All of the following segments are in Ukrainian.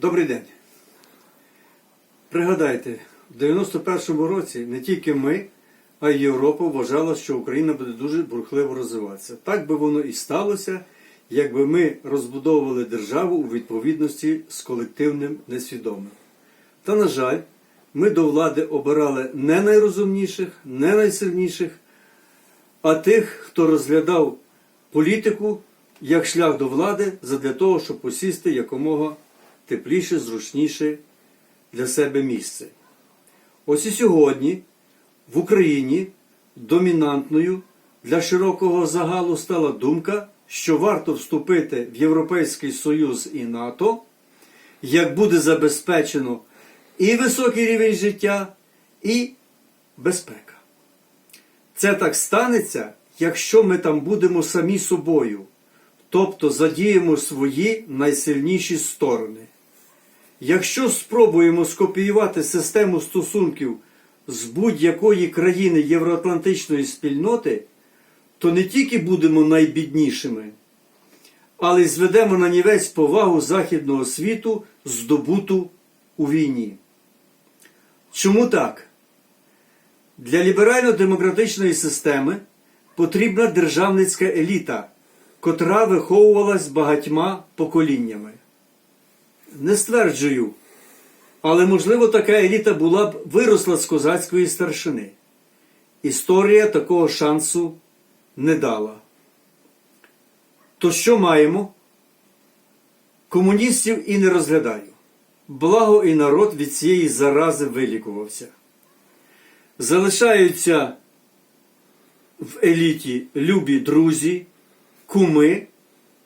Добрий день. Пригадайте, в 91-му році не тільки ми, а й Європа вважала, що Україна буде дуже бурхливо розвиватися. Так би воно і сталося, якби ми розбудовували державу у відповідності з колективним несвідомим. Та, на жаль, ми до влади обирали не найрозумніших, не найсильніших, а тих, хто розглядав політику як шлях до влади задля того, щоб посісти якомога тепліше, зручніше для себе місце. Ось і сьогодні в Україні домінантною для широкого загалу стала думка, що варто вступити в Європейський Союз і НАТО, як буде забезпечено і високий рівень життя, і безпека. Це так станеться, якщо ми там будемо самі собою, тобто задіємо свої найсильніші сторони. Якщо спробуємо скопіювати систему стосунків з будь-якої країни євроатлантичної спільноти, то не тільки будемо найбіднішими, але й зведемо на нівець повагу західного світу, здобуту у війні. Чому так? Для ліберально-демократичної системи потрібна державницька еліта, котра виховувалась багатьма поколіннями. Не стверджую, але можливо така еліта була б виросла з козацької старшини. Історія такого шансу не дала. То що маємо? Комуністів і не розглядаю. Благо і народ від цієї зарази вилікувався. Залишаються в еліті любі друзі, куми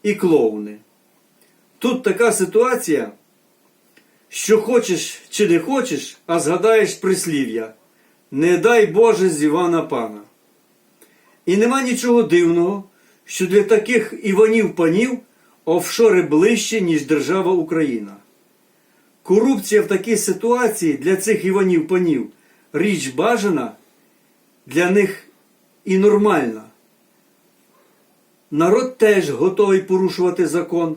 і клоуни. Тут така ситуація, що хочеш чи не хочеш, а згадаєш прислів'я Не дай Боже з Івана пана. І нема нічого дивного, що для таких Іванів-панів офшори ближче, ніж держава Україна. Корупція в такій ситуації для цих Іванів-панів річ бажана, для них і нормальна. Народ теж готовий порушувати закон,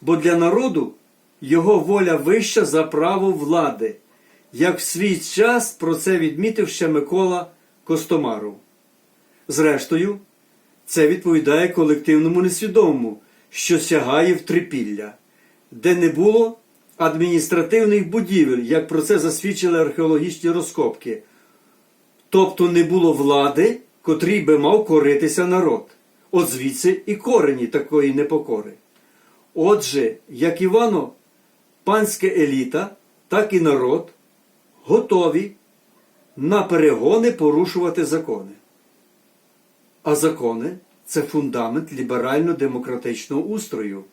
бо для народу його воля вища за право влади, як в свій час про це відмітив ще Микола Костомаров. Зрештою, це відповідає колективному несвідомому, що сягає в трипілля, де не було адміністративних будівель, як про це засвідчили археологічні розкопки. Тобто не було влади, котрій би мав коритися народ. От звідси і корені такої непокори. Отже, як Івано, панська еліта, так і народ готові на перегони порушувати закони. А закони це фундамент ліберально-демократичного устрою.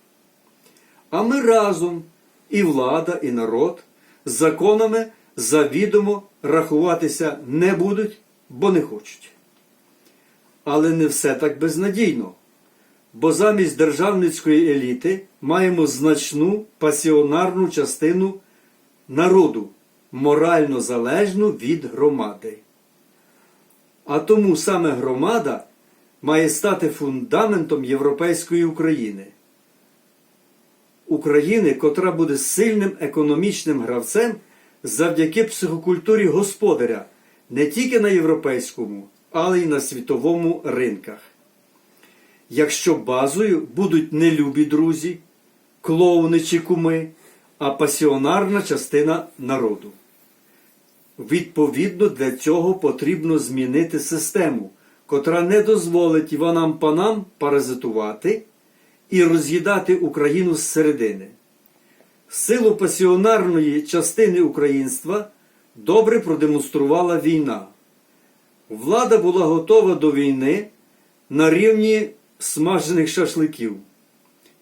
А ми разом, і влада, і народ, з законами завідомо рахуватися не будуть, бо не хочуть. Але не все так безнадійно. Бо замість державницької еліти маємо значну пасіонарну частину народу, морально залежну від громади. А тому саме громада має стати фундаментом європейської України. України, котра буде сильним економічним гравцем завдяки психокультурі господаря не тільки на європейському, але й на світовому ринках. Якщо базою будуть не любі друзі, клоуни чи куми, а пасіонарна частина народу. Відповідно, для цього потрібно змінити систему, котра не дозволить Іванам панам паразитувати і роз'їдати Україну зсередини. Силу пасіонарної частини українства добре продемонструвала війна. Влада була готова до війни на рівні смажених шашликів.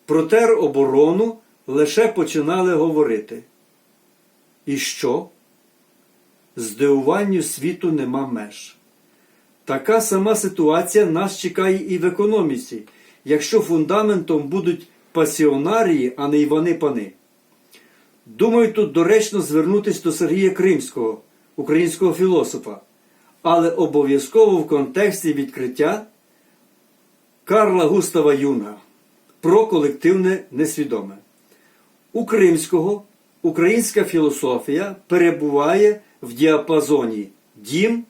Про тероборону лише починали говорити. І що? Здивуванню світу нема меж. Така сама ситуація нас чекає і в економіці, якщо фундаментом будуть пасіонарії, а не Івани-пани. Думаю, тут доречно звернутися до Сергія Кримського, українського філософа, але обов'язково в контексті відкриття Карла Густава Юнга про колективне несвідоме. У Кримського українська філософія перебуває в діапазоні дім,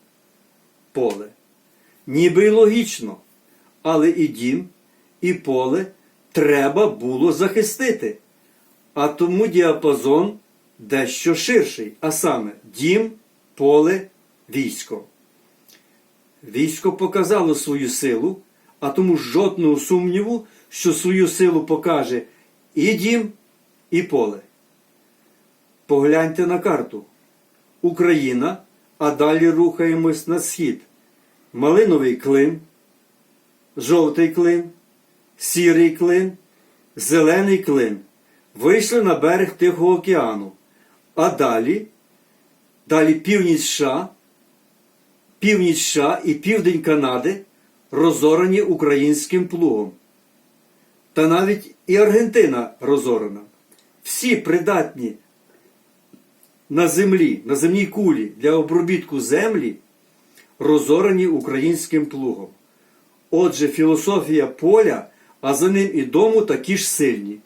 поле. Ніби й логічно, але і дім, і поле треба було захистити. А тому діапазон дещо ширший, а саме дім, поле, військо. Військо показало свою силу, а тому жодного сумніву, що свою силу покаже і дім, і поле. Погляньте на карту. Україна, а далі рухаємось на схід. Малиновий клин, жовтий клин, сірий клин, зелений клин. Вийшли на берег Тихого океану. А далі, далі північ США, північ США і південь Канади розорані українським плугом. Та навіть і Аргентина розорана. Всі придатні на землі, на земній кулі для обробітку землі розорані українським плугом. Отже, філософія поля, а за ним і дому такі ж сильні.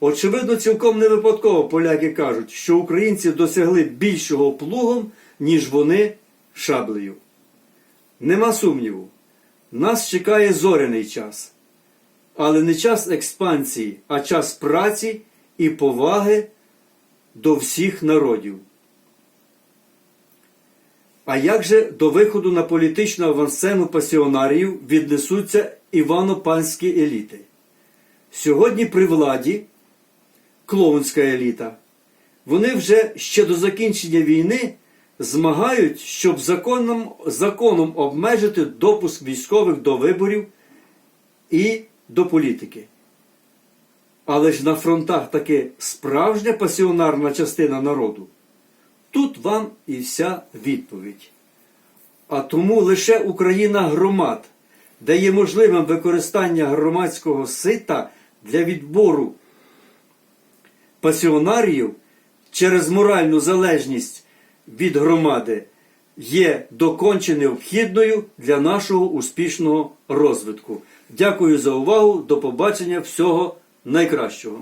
Очевидно, цілком не випадково поляки кажуть, що українці досягли більшого плугом, ніж вони шаблею. Нема сумніву, нас чекає зоряний час, але не час експансії, а час праці і поваги до всіх народів. А як же до виходу на політичну авансцену пасіонарів віднесуться івано-панські еліти? Сьогодні при владі клоунська еліта. Вони вже ще до закінчення війни змагають, щоб законом, законом обмежити допуск військових до виборів і до політики. Але ж на фронтах таки справжня пасіонарна частина народу. Тут вам і вся відповідь. А тому лише Україна громад дає можливим використання громадського сита для відбору пасіонаріїв через моральну залежність від громади є доконче необхідною для нашого успішного розвитку. Дякую за увагу. До побачення. Всього найкращого.